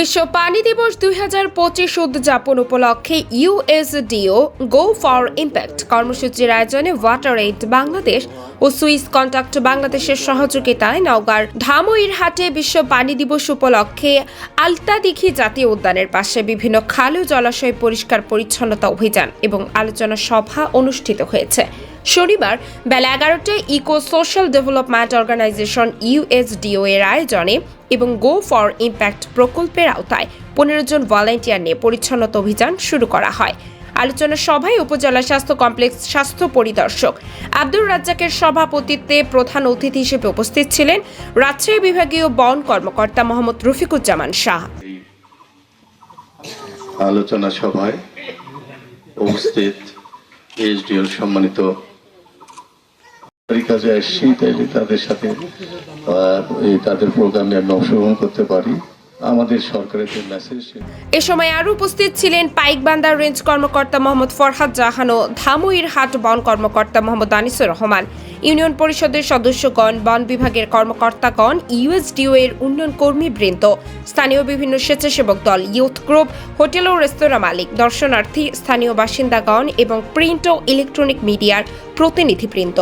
বিশ্ব পানি দিবস দুই হাজার পঁচিশ উদযাপন উপলক্ষে ইউএসডিও গো ফর ইম্প্যাক্ট কর্মসূচির আয়োজনে ওয়াটার এইড বাংলাদেশ ও সুইস কন্ট্যাক্ট বাংলাদেশের সহযোগিতায় নওগাঁর ধামইর হাটে বিশ্ব পানি দিবস উপলক্ষে আলতাদিঘি জাতীয় উদ্যানের পাশে বিভিন্ন খাল ও জলাশয় পরিষ্কার পরিচ্ছন্নতা অভিযান এবং আলোচনা সভা অনুষ্ঠিত হয়েছে। শনিবার বেলা এগারোটায় eco social development organisation USDO এর আয়োজনে এবং গো ফর ইম্প্যাক্ট প্রকল্পের আওতায় পনেরো জন ভলেন্টিয়ার নিয়ে পরিচ্ছন্নতা অভিযান শুরু করা হয়। আলোচনা সভায় উপজেলা স্বাস্থ্য কমপ্লেক্স স্বাস্থ্য পরিদর্শক আব্দুর রাজ্জাকের সভাপতিত্বে প্রধান অতিথি হিসেবে উপস্থিত ছিলেন রাজশাহী বিভাগীয় বন কর্মকর্তা মোহাম্মদ রফিকুজ্জামান শাহ। আলোচনা সভায় উপস্থিত এইচডিওর সম্মানিত কাজে আসছি তাইলে তাদের সাথে তাদের প্রোগ্রামে আমি অংশগ্রহণ করতে পারি। আমাদের সরকারের এ সময় আরও উপস্থিত ছিলেন পাইকবান্দা রেঞ্জ কর্মকর্তা মোহাম্মদ ফরহাদ জাহান ও ধামুইর হাট বন কর্মকর্তা মোহাম্মদ আনিসুর রহমান। ইউনিয়ন পরিষদের সদস্যগণ, বন বিভাগের কর্মকর্তাগণ ইউএসডিও এর উন্নয়ন কর্মীবৃন্দ স্থানীয় বিভিন্ন স্বেচ্ছাসেবক দল ইউথ গ্রুপ হোটেল ও রেস্তোরাঁ মালিক, দর্শনার্থী, স্থানীয় বাসিন্দাগণ এবং প্রিন্ট ও ইলেকট্রনিক মিডিয়ার প্রতিনিধিবৃন্দ।